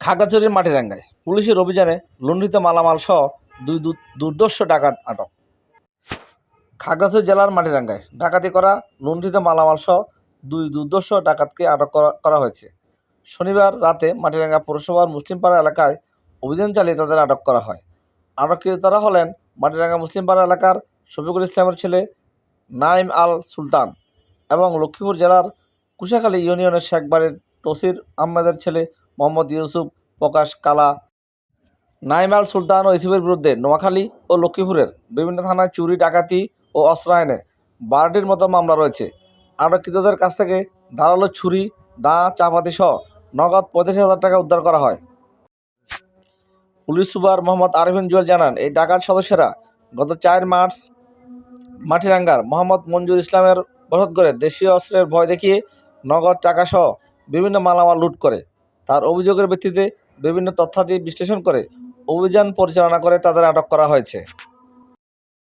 খাগড়াছড়ির মাটিরাঙ্গায় পুলিশের অভিযানে লুণ্ঠিত মালামাল সহ দুই দু- দুর্ধর্ষ ডাকাত আটক। খাগড়াছড়ি জেলার মাটিরাঙ্গায় ডাকাতি করা, লুণ্ঠিত মালামাল সহ দুই দুর্ধর্ষ ডাকাতকে আটক করা করা হয়েছে। শনিবার রাতে মাটিরাঙ্গা পৌরসভার মুসলিমপাড়া এলাকায় অভিযান চালিয়ে তাদের আটক করা হয়। আটককৃতরা হলেন মাটিরাঙ্গা মুসলিমপাড়া এলাকার শফিকুল ইসলামের ছেলে নাইম আল সুলতান এবং লক্ষ্মীপুর জেলার কুশাখালী ইউনিয়নের শেখবাড়ির তসির আহমেদের ছেলে মোহাম্মদ ইউসুফ, প্রকাশ কালা, নাইমাল সুলতান ও ইসুফের বিরুদ্ধে নোয়াখালী ও লক্ষ্মীপুরের বিভিন্ন থানায় চুরি, ডাকাতি ও অস্ত্র আইনে বারোটির মতো মামলা রয়েছে। আটককৃতদের কাছ থেকে ধারালো ছুরি, দা, চাপাতি সহ নগদ পঁয়ত্রিশ হাজার টাকা উদ্ধার করা হয়। পুলিশ সুপার মোহাম্মদ আরিফিন জুয়েল জানান, এই ডাকাত সদস্যরা গত চার মার্চ মাটিরাঙ্গার মোহাম্মদ মঞ্জুর ইসলামের বসত করে দেশীয় অস্ত্রের ভয় দেখিয়ে নগদ টাকাসহ বিভিন্ন মালামাল লুট করে। তার অভিযোগের ভিত্তিতে বিভিন্ন তথ্যাদি বিশ্লেষণ করে অভিযান পরিচালনা করে তাদের আটক করা হয়েছে।